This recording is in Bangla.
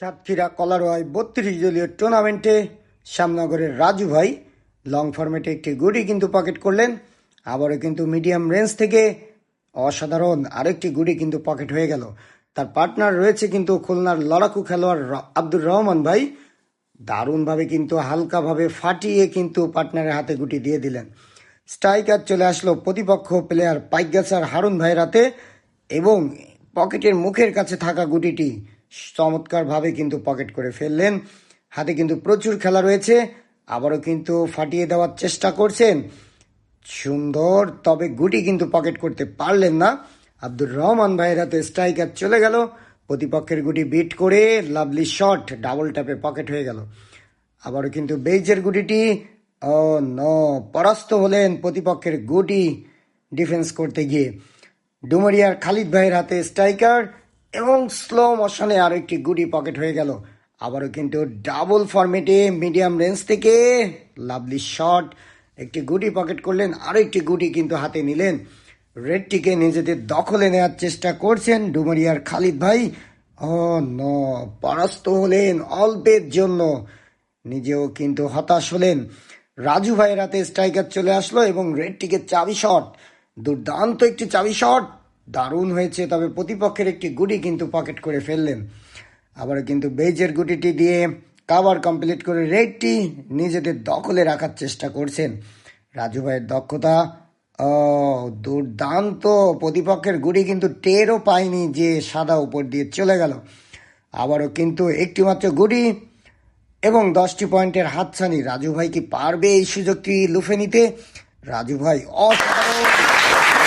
সাতক্ষীরা কলারোয়ায় বত্রিশ দলীয় টুর্নামেন্টে শ্যামনগরের রাজু ভাই লং ফরম্যাটে একটি গুটি কিন্তু পকেট করলেন। আবারও কিন্তু মিডিয়াম রেঞ্জ থেকে অসাধারণ আরেকটি গুটি কিন্তু পকেট হয়ে গেল। তার পার্টনার রয়েছে কিন্তু খুলনার লড়াকু খেলোয়াড় আব্দুর রহমান ভাই। দারুণভাবে কিন্তু হালকাভাবে ফাটিয়ে কিন্তু পার্টনারের হাতে গুটি দিয়ে দিলেন। স্ট্রাইকার চলে আসলো প্রতিপক্ষ প্লেয়ার পাইগাসার হারুন ভাইয়ের হাতে এবং পকেটের মুখের কাছে থাকা গুটিটি চমৎকারভাবে কিন্তু পকেট করে ফেললেন। হাতে কিন্তু প্রচুর খেলা রয়েছে। আবারও কিন্তু ফাটিয়ে দেওয়ার চেষ্টা করছেন। সুন্দর, তবে গুটি কিন্তু পকেট করতে পারলেন না। আব্দুর রহমান ভাইয়ের হাতে স্ট্রাইকার চলে গেল। প্রতিপক্ষের গুটি বিট করে লাভলি শট, ডাবল ট্যাপে পকেট হয়ে গেল। আবারও কিন্তু বেইজের গুটিটি। ও ন, পরাস্ত হলেন প্রতিপক্ষের গুটি ডিফেন্স করতে গিয়ে। ডুমরিয়ার খালিদ ভাইয়ের হাতে স্ট্রাইকার। এবং স্লো মোশনে আরও একটি গুডি পকেট হয়ে গেল। আবারও কিন্তু ডাবল ফরম্যাটে মিডিয়াম রেঞ্জ থেকে লাভলি শট একটি গুটি পকেট করলেন, আরও একটি গুটি কিন্তু হাতে নিলেন। রেডটিকে নিজেদের দখলে নেওয়ার চেষ্টা করছেন ডুমরিয়ার খালিদ ভাই। ও ন, পরাস্ত হলেন অল্পের জন্য। নিজেও কিন্তু হতাশ হলেন। রাজু ভাইয়ের হাতে স্ট্রাইকার চলে আসলো এবং রেডটিকে চাবি শট দুর্দান্ত একটি চাবি শট দারুণ হয়েছে, তবে প্রতিপক্ষের একটি গুটি কিন্তু পকেট করে ফেললেন। আবার কিন্তু বেজের গুটিটি দিয়ে কাভার কমপ্লিট করে রেডটি নিজেদের দখলে রাখার চেষ্টা করছেন। রাজু ভাইয়ের দক্ষতা, ও, দুর্দান্ত। প্রতিপক্ষের গুটি কিন্তু টেরও পায়নি যে সাদা উপর দিয়ে চলে গেল। আবারও কিন্তু একটি মাত্র গুটি এবং দশটি পয়েন্টের হাতছানি। রাজু ভাই কি পারবে এই সুযোগটি লুফে নিতে? রাজু ভাই অসাধারণ।